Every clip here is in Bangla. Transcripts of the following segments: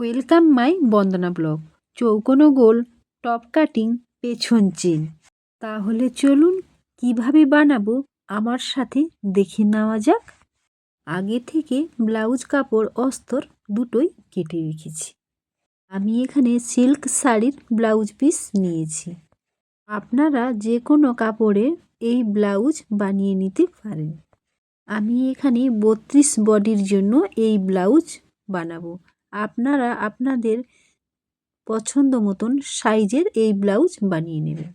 Welcome my Bandana blog. চৌকোনো গোল টপ কাটিং, পেছন চেন। তাহলে চলুন কীভাবে বানাবো আমার সাথে দেখে নেওয়া যাক। আগে থেকে ব্লাউজ কাপড় অস্তর দুটোই কেটে রেখেছি। আমি এখানে সিল্ক শাড়ির ব্লাউজ পিস নিয়েছি। আপনারা যে কোনো কাপড়ে এই ব্লাউজ বানিয়ে নিতে পারেন। আমি এখানে বত্রিশ বডির জন্য এই ব্লাউজ বানাবো। আপনারা আপনাদের পছন্দ মতন সাইজের এই ব্লাউজ বানিয়ে নেবেন।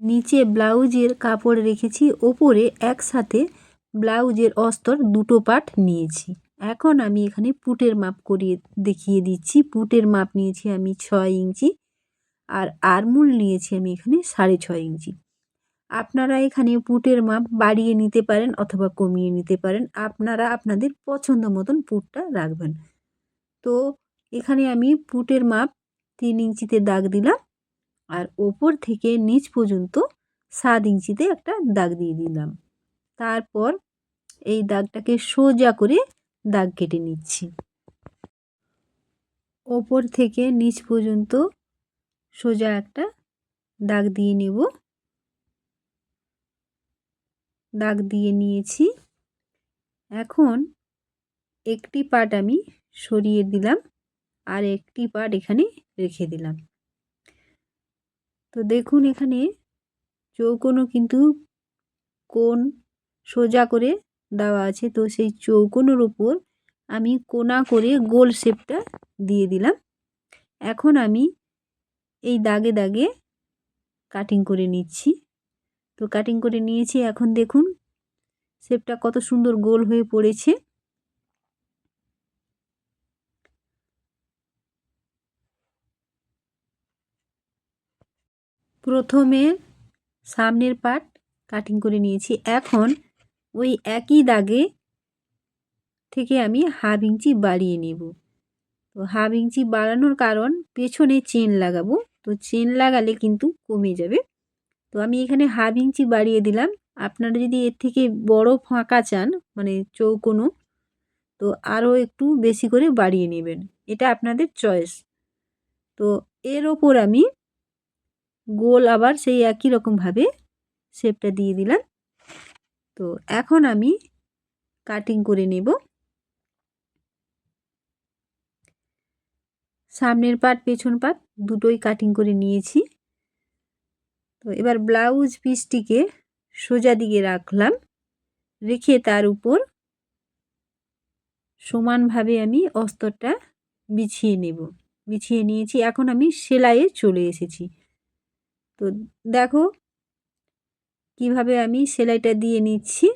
নিচে ব্লাউজের কাপড় রেখেছি, ওপরে একসাথে ব্লাউজের অস্তর দুটো পাট নিয়েছি। এখন আমি এখানে পুটের মাপ করিয়ে দেখিয়ে দিচ্ছি। পুটের মাপ নিয়েছি আমি ছয় ইঞ্চি আর আরমুল নিয়েছি আমি এখানে সাড়ে ছয় ইঞ্চি। আপনারা এখানে পুটের মাপ বাড়িয়ে নিতে পারেন অথবা কমিয়ে নিতে পারেন। আপনারা আপনাদের পছন্দ মতন পুটটা রাখবেন। তো এখানে আমি পুটের মাপ তিন ইঞ্চিতে দাগ দিলাম আর ওপর থেকে নিচ পর্যন্ত সাত ইঞ্চিতে একটা দাগ দিয়ে দিলাম। তারপর এই দাগটাকে সোজা করে দাগ কেটে নিচ্ছি। ওপর থেকে নিচ পর্যন্ত সোজা একটা দাগ দিয়ে নেব। দাগ দিয়ে নিয়েছি। এখন একটি পার্ট আমি সরিয়ে দিলাম আর একটি পার্ট এখানে রেখে দিলাম। তো দেখুন এখানে চৌকোনো কিন্তু কোন সোজা করে দেওয়া আছে। তো সেই চৌকোনোর উপর আমি কোনা করে গোল শেপটা দিয়ে দিলাম। এখন আমি এই দাগে দাগে কাটিং করে নিচ্ছি। তো কাটিং করে নিয়েছি। এখন দেখুন শেপটা কত সুন্দর গোল হয়ে পড়েছে। প্রথমে সামনের পার্ট কাটিং করে নিয়েছি। এখন ওই একই দাগে থেকে আমি হাফ ইঞ্চি বাড়িয়ে নেব। তো হাফ ইঞ্চি বাড়ানোর কারণ পেছনে চেন লাগাবো। তো চেন লাগালে কিন্তু কমে যাবে। তো আমি এখানে হাফ ইঞ্চি বাড়িয়ে দিলাম। আপনারা যদি এর থেকে বড় ফাঁকা চান মানে চৌকোনো তো আরও একটু বেশি করে বাড়িয়ে নেবেন। এটা আপনাদের চয়েস তো এর ওপর আমি গোল আবার সেই একই রকমভাবে শেপটা দিয়ে দিলাম। তো এখন আমি কাটিং করে নেব। সামনের পাট, পেছন পাট দুটোই কাটিং করে নিয়েছি। তো এবার ব্লাউজ পিসটিকে সোজা দিকে রাখলাম। রেখে তার উপর সমানভাবে আমি অস্তরটা বিছিয়ে নেব। বিছিয়ে নিয়েছি। এখন আমি সেলাইয়ে চলে এসেছি। তো দেখো কীভাবে আমি সেলাইটা দিয়ে নিচ্ছি।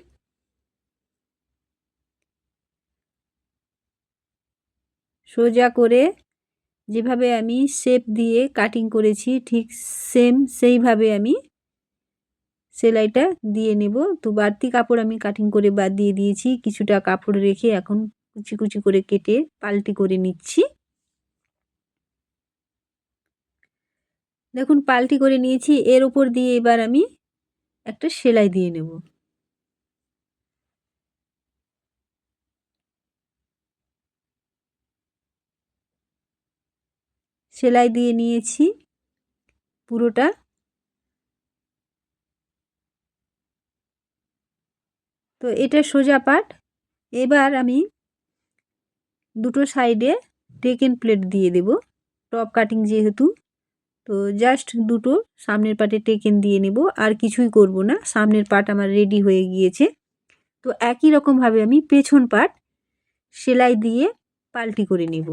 সোজা করে যেভাবে আমি শেপ দিয়ে কাটিং করেছি ঠিক সেম সেইভাবে আমি সেলাইটা দিয়ে নেব। তো বাড়তি কাপড় আমি কাটিং করে বাদ দিয়ে দিয়েছি। কিছুটা কাপড় রেখে এখন কুচি কুচি করে কেটে পাল্টি করে নিচ্ছি। দেখুন, পাল্টি করে নিয়েছি। এর উপর দিয়ে এবার আমি একটা সেলাই দিয়ে নেব। সেলাই দিয়ে নিয়েছি পুরোটা। তো এটা সোজা পাট। এবার আমি দুটো সাইডে টেকেন প্লেট দিয়ে দেব। টপ কাটিং যেহেতু। তো জাস্ট দুটো সামনের পাটে টেকেন দিয়ে নেব, আর কিছুই করব না। সামনের পাট আমার রেডি হয়ে গিয়েছে। তো একই রকমভাবে আমি পেছন পাট সেলাই দিয়ে পাল্টি করে নেব।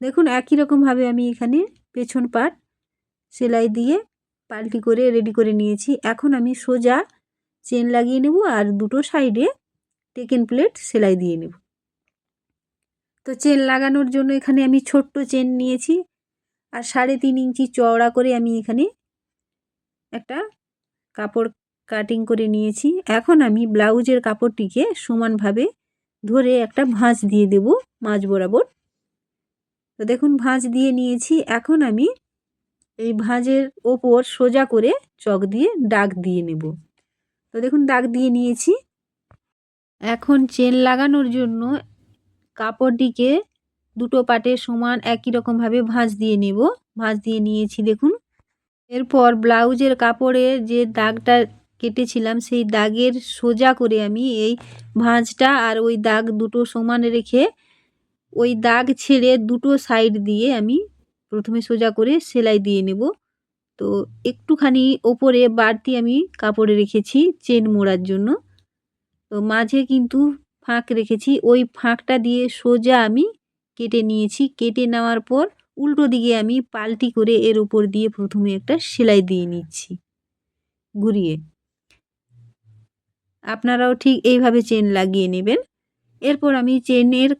দেখুন, একই রকমভাবে আমি এখানে পেছন পাট সেলাই দিয়ে পাল্টি করে রেডি করে নিয়েছি। এখন আমি সোজা চেন লাগিয়ে নেব আর দুটো সাইডে টেকেন প্লেট সেলাই দিয়ে নেব। তো চেন লাগানোর জন্য এখানে আমি ছোট্ট চেন নিয়েছি আর সাড়ে তিন ইঞ্চি চওড়া করে আমি এখানে একটা কাপড় কাটিং করে নিয়েছি। এখন আমি ব্লাউজের কাপড়টিকে সমানভাবে ধরে একটা ভাঁজ দিয়ে দেব মাঝ বরাবর। তো দেখুন, ভাঁজ দিয়ে নিয়েছি। এখন আমি এই ভাঁজের ওপর সোজা করে চক দিয়ে দাগ দিয়ে নেব। তো দেখুন, দাগ দিয়ে নিয়েছি। এখন চেন লাগানোর জন্য কাপড়টিকে দুটো পাটে সমান একই রকমভাবে ভাঁজ দিয়ে নেব। ভাঁজ দিয়ে নিয়েছি, দেখুন। এরপর ব্লাউজের কাপড়ে যে দাগটা কেটেছিলাম, সেই দাগের সোজা করে আমি এই ভাঁজটা আর ওই দাগ দুটো সমান রেখে ওই দাগ ছেড়ে দুটো সাইড দিয়ে আমি প্রথমে সোজা করে সেলাই দিয়ে নেব। তো একটুখানি ওপরে বাড়তি আমি কাপড়ে রেখেছি চেন মোড়ার জন্য। তো মাঝে কিন্তু ফাঁক রেখেছি, ওই ফাঁকটা দিয়ে সোজা আমি কেটে নিয়েছি। কেটে নেওয়ার পর উল্টো দিকে আমি পাল্টি করে এর উপর দিয়ে প্রথমে একটা সেলাই দিয়ে নিচ্ছি। ঘুরিয়ে। আপনারাও ঠিক এইভাবে চেন লাগিয়ে নেবেন। এরপর আমি চেনের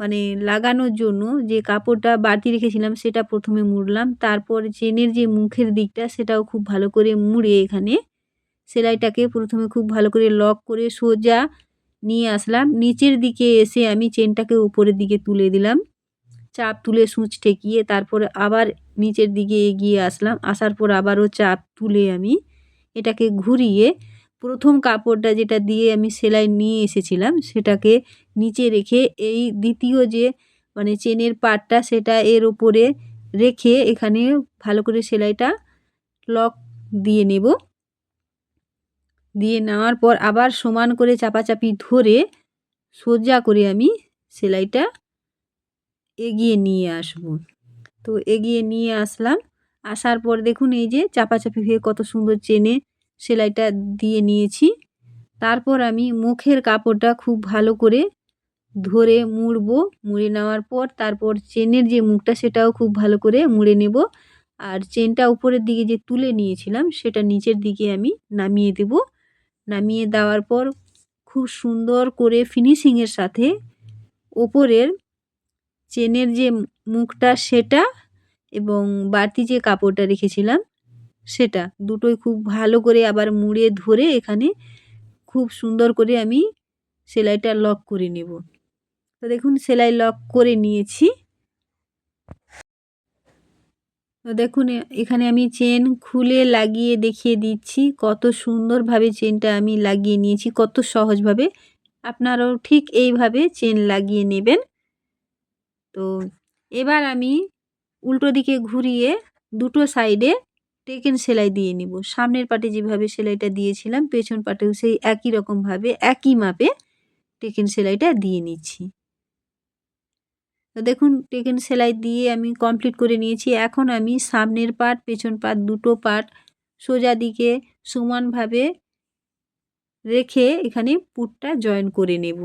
মানে লাগানোর জন্য যে কাপড়টা বাড়তি রেখেছিলাম সেটা প্রথমে মুড়লাম। তারপর চেনের যে মুখের দিকটা সেটাও খুব ভালো করে মুড়ে এখানে। সেলাইটাকে প্রথমে খুব ভালো করে লক করে সোজা নিয়ে আসলাম। নিচের দিকে এসে আমি চেনটাকে উপরের দিকে তুলে দিলাম। চাপ তুলে সূচ ঠেকিয়ে তারপরে আবার নিচের দিকে এগিয়ে আসলাম। আসার পর আবারও চাপ তুলে আমি এটাকে ঘুরিয়ে প্রথম কাপড়টা যেটা দিয়ে আমি সেলাই নিয়ে এসেছিলাম সেটাকে নিচে রেখে এই দ্বিতীয় যে মানে চেনের পাটটা সেটা এর ওপরে রেখে এখানে ভালো করে সেলাইটা লক দিয়ে নেব। দিয়ে নেওয়ার পর আবার সমান করে চাপাচাপি ধরে সোজা করে আমি সেলাইটা এগিয়ে নিয়ে আসব। তো এগিয়ে নিয়ে আসলাম। আসার পর দেখুন এই যে চাপাচাপি হয়ে কত সুন্দর চেনে সেলাইটা দিয়ে নিয়েছি। তারপর আমি মুখের কাপড়টা খুব ভালো করে ধরে মুড়বো। মুড়ে নেওয়ার পর তারপর চেনের যে মুখটা সেটাও খুব ভালো করে মুড়ে নেব। আর চেনটা উপরের দিকে যে তুলে নিয়েছিলাম সেটা নিচের দিকে আমি নামিয়ে দেব। নামিয়ে দেওয়ার পর খুব সুন্দর করে ফিনিশিংয়ের সাথে ওপরের চেনের যে মুখটা সেটা এবং বাড়তি যে কাপড়টা রেখেছিলাম সেটা দুটোই খুব ভালো করে আবার মুড়ে ধরে এখানে খুব সুন্দর করে আমি সেলাইটা লক করে নেব। তো দেখুন সেলাই লক করে নিয়েছি। তো দেখুন এখানে আমি চেন খুলে লাগিয়ে দেখিয়ে দিচ্ছি কত সুন্দরভাবে চেনটা আমি লাগিয়ে নিয়েছি, কত সহজভাবে। আপনারাও ঠিক এইভাবে চেন লাগিয়ে নেবেন। তো এবার আমি উল্টো দিকে ঘুরিয়ে দুটো সাইডে টেকেন সেলাই দিয়ে নিব। সামনের পাটে যেভাবে সেলাইটা দিয়েছিলাম, পেছন পাটেও সেই একই রকমভাবে, একই মাপে টেকেন সেলাইটা দিয়ে নিচ্ছি। তো দেখুন, টেকেন সেলাই দিয়ে আমি কমপ্লিট করে নিয়েছি। এখন আমি সামনের পাট, পেছন পাট দুটো পাট সোজা দিকে সমানভাবে রেখে এখানে পুটটা জয়েন করে নেব।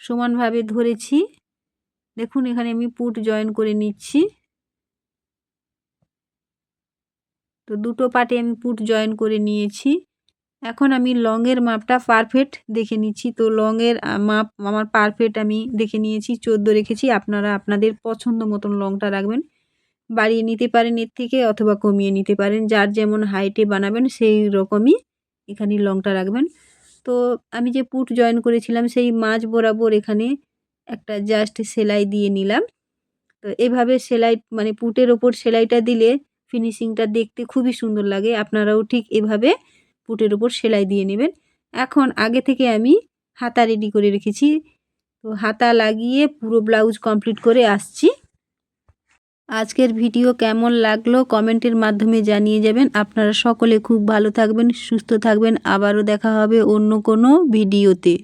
সমানভাবে ধরেছি। দেখুন, এখানে আমি পুট জয়েন করে নিচ্ছি। তো দুটো পাটে আমি পুট জয়েন করে নিয়েছি। এখন আমি লংয়ের মাপটা পারফেক্ট দেখে নিচ্ছি। তো লংয়ের মাপ আমার পারফেক্ট আমি দেখে নিয়েছি, চোদ্দ রেখেছি। আপনারা আপনাদের পছন্দ মতন লংটা রাখবেন। বাড়িয়ে নিতে পারেন এর থেকে অথবা কমিয়ে নিতে পারেন। যার যেমন হাইটে বানাবেন, সেই রকমই এখানে লংটা রাখবেন। তো আমি যে পুট জয়েন করেছিলাম, সেই মাঝ বরাবর এখানে একটা জাস্ট সেলাই দিয়ে নিলাম। তো এভাবে সেলাই মানে পুটের ওপর সেলাইটা দিলে ফিনিশিংটা দেখতে খুবই সুন্দর লাগে। আপনারাও ঠিক এভাবে পুটের ওপর সেলাই দিয়ে নেবেন। এখন আগে থেকে আমি হাতা রেডি করে রেখেছি। তো হাতা লাগিয়ে পুরো ব্লাউজ কমপ্লিট করে আসছি। আজকের ভিডিও কেমন লাগল কমেন্টের মাধ্যমে জানিয়ে যাবেন। আপনারা সকলে খুব ভালো থাকবেন, সুস্থ থাকবেন। আবারও দেখা হবে অন্য কোনো ভিডিওতে।